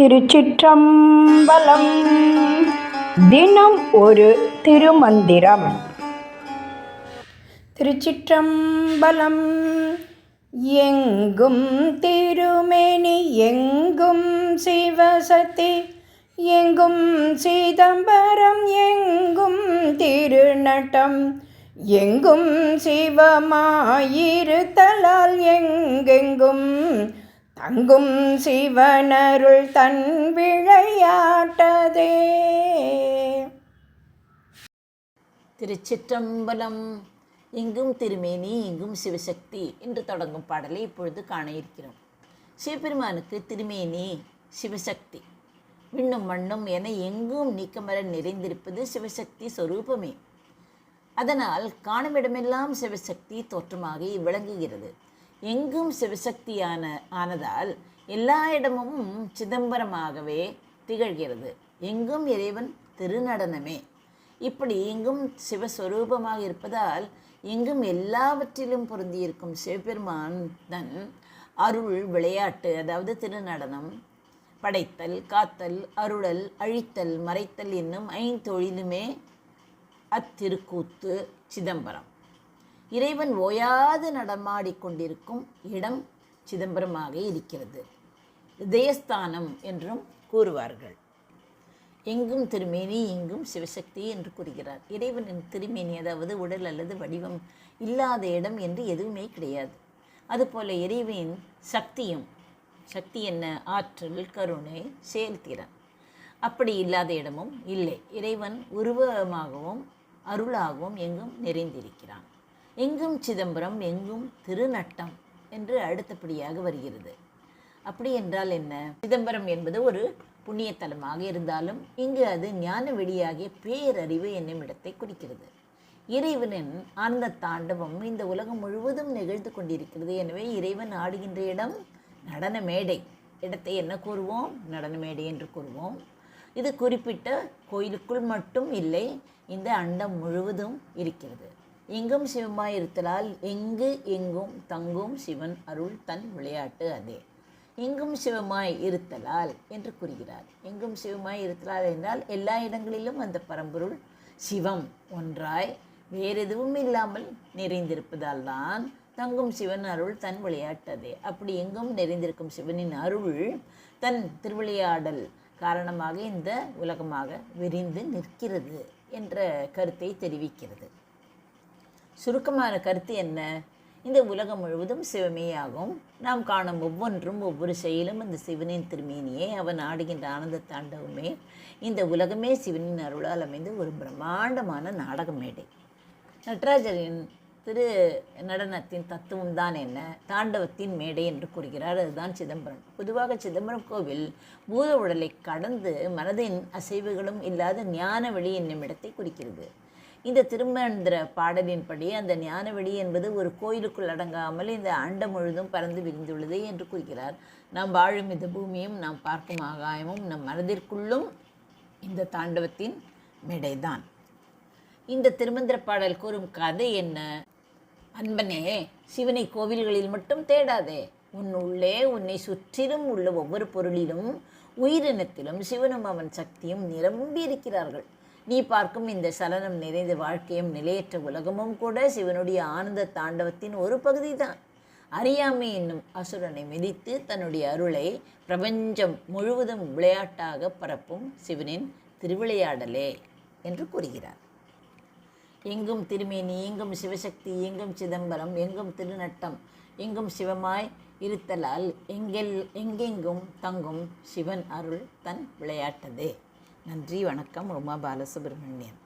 திருச்சிற்றம்பலம். தினம் ஒரு திருமந்திரம். திருச்சிற்றம்பலம் எங்கும் திருமேனி எங்கும் சிவசக்தி எங்கும் சிதம்பரம் எங்கும் திருநட்டம் எங்கும் சிவமாயிருத்தலால் எங்கெங்கும் அங்கும் சிவனருள் தன் விளையாட்டதே. திருச்சிற்றம்பலம். எங்கும் திருமேனி இங்கும் சிவசக்தி என்று தொடங்கும் பாடலை இப்பொழுது காண இருக்கிறோம். சிவபெருமானுக்கு திருமேனி சிவசக்தி. விண்ணும் மண்ணும் என எங்கும் நீக்கமர நிறைந்திருப்பது சிவசக்தி சொரூபமே. அதனால் காணுமிடமெல்லாம் சிவசக்தி தோற்றமாக விளங்குகிறது. எங்கும் சிவசக்தியான ஆனதால் எல்லா இடமும் சிதம்பரமாகவே திகழ்கிறது. எங்கும் இறைவன் திருநடனமே. இப்படி எங்கும் சிவஸ்வரூபமாக இருப்பதால் எங்கும் எல்லாவற்றிலும் பொருந்தியிருக்கும் சிவபெருமான் தன் அருள் விளையாட்டு அதாவது திருநடனம் படைத்தல் காத்தல் அருளல் அழித்தல் மறைத்தல் என்னும் ஐந்தொழிலுமே அத்திருக்கூத்து சிதம்பரம். இறைவன் ஓயாது நடமாடிக்கொண்டிருக்கும் இடம் சிதம்பரமாக இருக்கிறது. இதயஸ்தானம் என்றும் கூறுவார்கள். எங்கும் திருமேனி எங்கும் சிவசக்தி என்று கூறுகிறார். இறைவனின் திருமேனி அதாவது உடல் அல்லது வடிவம் இல்லாத இடம் என்று எதுவுமே கிடையாது. அதுபோல இறைவனின் சக்தியும் சக்தி என்ன? ஆற்றல் கருணை செயல்திறன். அப்படி இல்லாத இடமும் இல்லை. இறைவன் உருவமாகவும் அருளாகவும் எங்கும் நிறைந்திருக்கிறான். எங்கும் சிதம்பரம் எங்கும் திருநட்டம் என்று அடுத்தபடியாக வருகிறது. அப்படி என்றால் என்ன? சிதம்பரம் என்பது ஒரு புண்ணியத்தலமாக இருந்தாலும் இங்கு அது ஞான வெளியாகிய பேரறிவு என்னும் இடத்தை குறிக்கிறது. இறைவனின் ஆனந்த தாண்டவம் இந்த உலகம் முழுவதும் நிகழ்ந்து கொண்டிருக்கிறது. எனவே இறைவன் ஆடுகின்ற இடம் நடன மேடை. இடத்தை என்ன கூறுவோம்? நடன மேடை என்று கூறுவோம். இது குறிப்பிட்ட கோயிலுக்குள் மட்டும் இல்லை இந்த அண்டம் முழுவதும் இருக்கிறது. எங்கும் சிவமாய் இருத்தலால் எங்கு எங்கும் தங்கும் சிவன் அருள் தன் விளையாட்டு அதே. எங்கும் சிவமாய் இருத்தலால் என்று கூறுகிறார். எங்கும் சிவமாய் இருத்தலால் என்றால் எல்லா இடங்களிலும் அந்த பரம்பொருள் சிவம் ஒன்றாய் வேறு எதுவும் இல்லாமல் நிறைந்திருப்பதால் தான் தங்கும் சிவன் அருள் தன் விளையாட்டதே அப்படி எங்கும் நிறைந்திருக்கும் சிவனின் அருள் தன் திருவிளையாடல் காரணமாக இந்த உலகமாக விரிந்து நிற்கிறது என்ற கருத்தை தெரிவிக்கிறது. சுருக்கமான கருத்து என்ன? இந்த உலகம் முழுவதும் சிவமேயாகும். நாம் காணும் ஒவ்வொன்றும் ஒவ்வொரு செயலும் அந்த சிவனின் திருமேனியே. அவன் ஆடுகின்ற ஆனந்த தாண்டவமே இந்த உலகமே சிவனின் அருளால் அமைந்து ஒரு பிரம்மாண்டமான நாடக மேடை. நடராஜரின் திரு நடனத்தின் தத்துவம் தான் என்ன? தாண்டவத்தின் மேடை என்று கூறுகிறார். அதுதான் சிதம்பரம். பொதுவாக சிதம்பரம் கோவில் பூத உடலை கடந்து மனதின் அசைவுகளும் இல்லாத ஞான வெளி என்னும் இடத்தை குறிக்கிறது. இந்த திருமந்திர பாடலின்படி அந்த ஞானவெடி என்பது ஒரு கோயிலுக்குள் அடங்காமல் இந்த அண்டம் முழுதும் பறந்து விரிந்துள்ளது என்று கூறுகிறார். நாம் வாழும் இந்த பூமியும் நாம் பார்க்கும் ஆகாயமும் நம் மனதிற்குள்ளும் இந்த தாண்டவத்தின் மேடைதான். இந்த திருமந்திர பாடல் கூறும் கதை என்ன? அன்பனே சிவனை கோவில்களில் மட்டும் தேடாதே. உன் உள்ளே உன்னை சுற்றிலும் உள்ள ஒவ்வொரு பொருளிலும் உயிரினத்திலும் சிவனும் அவன் சக்தியும் நிரம்பி இருக்கிறார்கள். நீ பார்க்கும் இந்த சலனம் நிறைந்த வாழ்க்கையும் நிலையற்ற உலகமும் கூட சிவனுடைய ஆனந்த தாண்டவத்தின் ஒரு பகுதி தான் அறியாமை என்னும் அசுரனை மிதித்து தன்னுடைய அருளை பிரபஞ்சம் முழுவதும் விளையாட்டாக பரப்பும் சிவனின் திருவிளையாடலே என்று கூறுகிறார். எங்கும் திருமேனி எங்கும் சிவசக்தி எங்கும் சிதம்பரம் எங்கும் திருநட்டம் எங்கும் சிவமாய் இருத்தலால் எங்கெல் எங்கெங்கும் தங்கும் சிவன் அருள் தன் விளையாட்டதே. நன்றி வணக்கம். உமா பாலசுப்ரமணியன்